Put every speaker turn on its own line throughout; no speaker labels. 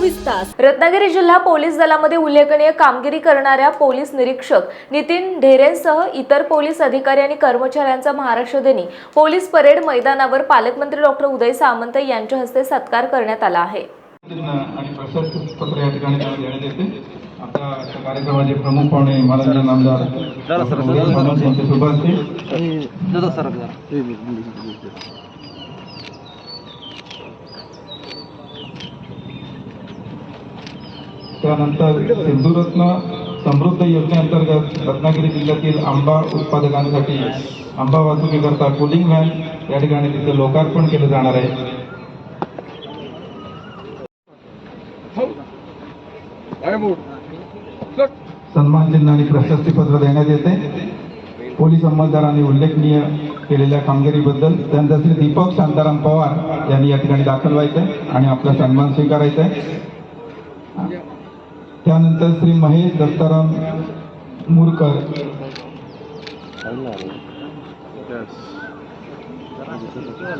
विकास
रत्नागिरी जिल्हा पोलीस दलामध्ये उल्लेखनीय कामगिरी करणाऱ्या पोलीस निरीक्षक नितीन ढेरेंसह इतर पोलीस अधिकारी आणि कर्मचाऱ्यांचा महाराष्ट्र दिनी पोलीस परेड मैदानावर पालकमंत्री डॉक्टर उदय सामंत यांच्या हस्ते सत्कार करण्यात आला आहे.
आणि प्रशस्ती पत्र या ठिकाणी त्याला देण्यात येते. आता या कार्यक्रमाचे प्रमुख पाहुणे माननीय असतील त्यानंतर सिंधुरत्न समृद्ध योजनेअंतर्गत रत्नागिरी जिल्ह्यातील आंबा उत्पादकांसाठी आंबा वाहतुकीकरता कुलिंग व्हॅन या ठिकाणी तिथे लोकार्पण केलं जाणार आहे. सन्मान चिन्ह आणि प्रशस्तीपत्र देण्यात येते. पोलीस अंमलदारांनी उल्लेखनीय केलेल्या कामगिरीबद्दल त्यानंतर श्री दीपक शांताराम पवार यांनी या ठिकाणी दाखल व्हायचंय आणि आपला सन्मान स्वीकारायचा आहे त्यानंतर श्री महेश दत्ताराम मुरकर.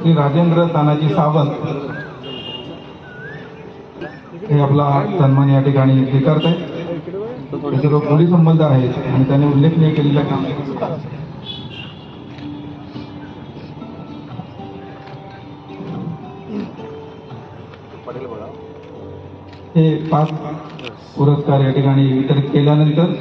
श्री राजेंद्र तानाजी सावंत हे आपला सन्मान या ठिकाणी स्वीकारत आहेत. हे सर्व पोलीस अंमलदार आहेत आणि त्यांनी उल्लेखनीय केलेल्या कामगिरीबद्दल हे पाच पुरस्कार या ठिकाणी वितरित केल्यानंतर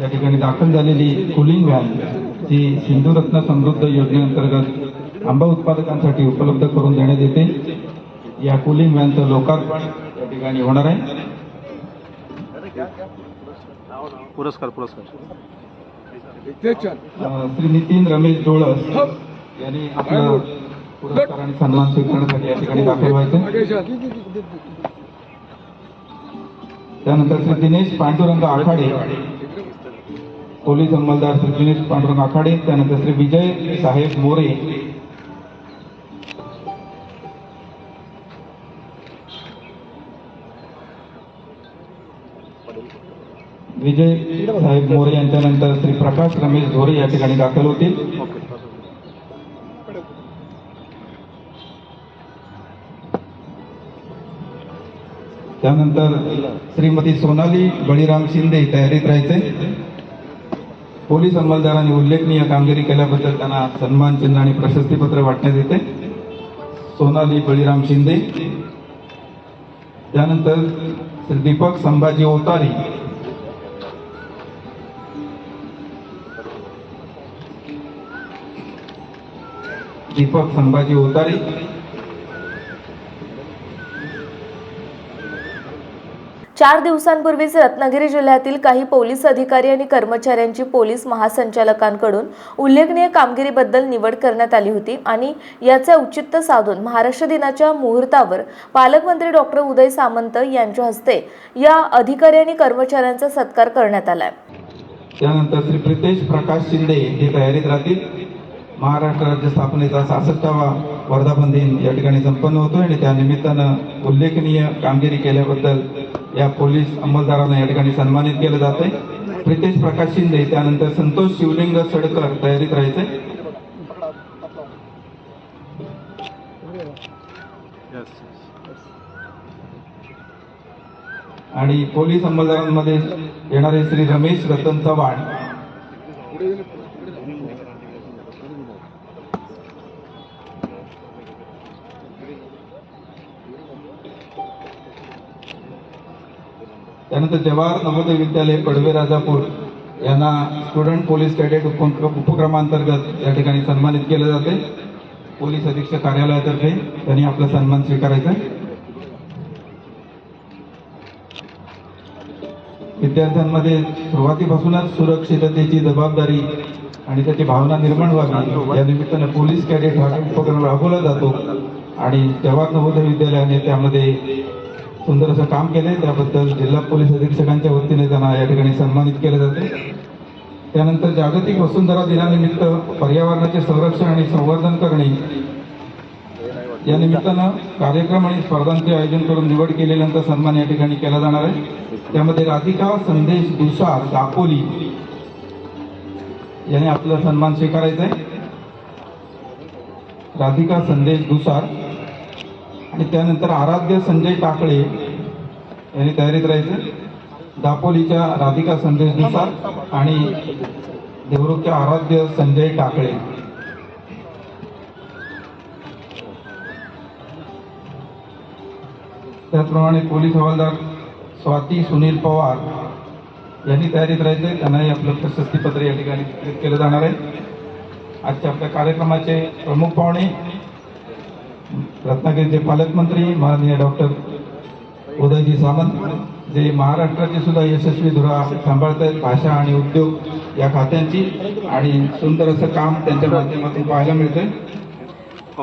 या ठिकाणी दाखल झालेली कुलिंग व्हॅन जी सिंधुरत्न समृद्ध योजनेअंतर्गत आंबा उत्पादकांसाठी उपलब्ध करून देण्यात येते. या कुलिंग व्हॅनचं लोकार्पण या ठिकाणी होणार आहे.
पुरस्कार पुरस्कार.
श्री नितीन रमेश डोळस यांनी आपला पुरस्कार आणि सन्मान स्वीकारण्यासाठी या ठिकाणी दाखल व्हायचं. त्यानंतर श्री दिनेश पांडुरंग आखाडे पोलीस अंमलदार श्री दिनेश पांडुरंग आखाडे त्यानंतर श्री विजय साहेब मोरे. विजय साहेब मोरे यांच्यानंतर श्री प्रकाश रमेश झोरे या ठिकाणी दाखल होतील. त्यानंतर श्रीमती सोनाली बळीराम शिंदे तयारीत राहायचे. पोलीस अंमलदारांनी उल्लेखनीय कामगिरी केल्याबद्दल त्यांना सन्मान चिन्ह आणि प्रशस्तीपत्र वाटण्यात येते. सोनाली बळीराम शिंदे. त्यानंतर श्री दीपक संभाजी ओतारी. दीपक संभाजी ओतारी.
चार दिवसांपूर्वीच रत्नागिरी जिल्ह्यातील काही पोलीस अधिकारी आणि कर्मचाऱ्यांची पोलीस महासंचालकांकडून उल्लेखनीय कामगिरीबद्दल निवड करण्यात आली होती आणि याचे औचित्य साधून महाराष्ट्र दिनाच्या मुहूर्तावर पालकमंत्री डॉक्टर उदय सामंत यांच्या हस्ते या अधिकारी आणि कर्मचाऱ्यांचा सत्कार करण्यात आला
त्यानंतर श्री प्रितेश प्रकाश शिंदे हे तयारीत राहतील. महाराष्ट्र राज्य स्थापनेचा सहासष्टावा वर्धापन दिन या ठिकाणी संपन्न होतो आणि त्यानिमित्तानं उल्लेखनीय कामगिरी केल्याबद्दल या पोलीस अंमलदारांना या ठिकाणी सन्मानित केलं जातंय. प्रितेश प्रकाश शिंदे त्यानंतर संतोष शिवलिंग सडकर तयारीत राहायचे आणि पोलीस अंमलदारांमध्ये येणारे श्री रमेश रतन चव्हाण. त्यानंतर जवाहर नवोदय विद्यालय पडवे राजापूर यांना स्टुडंट पोलीस कॅडेट उप उपक्रमांतर्गत या ठिकाणी सन्मानित केलं जाते. पोलीस अधीक्षक कार्यालयातर्फे त्यांनी आपला सन्मान स्वीकारायचा विद्यार्थ्यांमध्ये सुरुवातीपासूनच सुरक्षिततेची जबाबदारी आणि त्याची भावना निर्माण व्हावी या निमित्तानं पोलीस कॅडेट हा उपक्रम राबवला जातो. आणि जवाहर नवोदय विद्यालयाने त्यामध्ये सुंदर असं काम केलंय. त्याबद्दल जिल्हा पोलीस अधीक्षकांच्या वतीने त्यांना या ठिकाणी सन्मानित केले जाते. त्यानंतर जागतिक वसुंधरा दिनानिमित्त पर्यावरणाचे संरक्षण आणि संवर्धन करणे या निमित्तानं कार्यक्रम आणि स्पर्धांचे आयोजन करून निवड केलेल्यांचा सन्मान या ठिकाणी केला जाणार आहे. त्यामध्ये राधिका संदेश दुसार दापोली याने आपला सन्मान स्वीकारायचा आहे राधिका संदेश दुसार आणि त्यानंतर आराध्य संजय टाकळे यांनी तयारीत राहायचं. दापोलीच्या राधिका संदेश दुसार आणि देवरुखच्या आराध्य संजय टाकळे. त्याचप्रमाणे पोलीस हवालदार स्वाती सुनील पवार यांनी तयारीत राहायचे. त्यांनाही आपलं प्रशस्तीपत्र या ठिकाणी केलं जाणार आहे. आजच्या आपल्या कार्यक्रमाचे प्रमुख पाहुणे रत्नागिरीचे पालकमंत्री माननीय डॉक्टर उदयजी सामंत जे महाराष्ट्राची सुद्धा यशस्वी धुरा सांभाळत आहेत भाषा आणि उद्योग या खात्यांची आणि सुंदर असं काम त्यांच्या माध्यमातून पाहायला मिळतंय.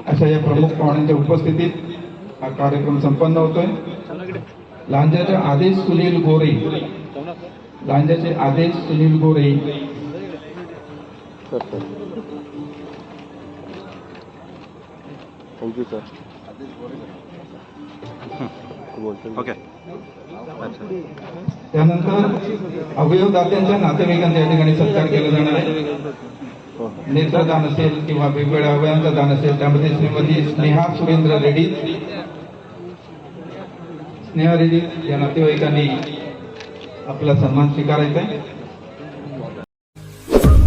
अशा या प्रमुख पाहुण्यांच्या उपस्थितीत हा कार्यक्रम संपन्न होतोय. लांजाचे आदेश सुनील गोरे. लांजाचे आदेश Sunil Gore.
Thank you sir okay
त्यानंतर अवयवदात्यांच्या नातेवाईकांचा या ठिकाणी सत्कार केला जाणार आहे. नेत्रदान असेल किंवा वेगवेगळ्या अवयवांचं दान असेल त्यामध्ये श्रीमती स्नेहा सुरेंद्र रेड्डी स्नेहा रेड्डी या नातेवाईकांनी आपला सन्मान स्वीकारायचा आहे.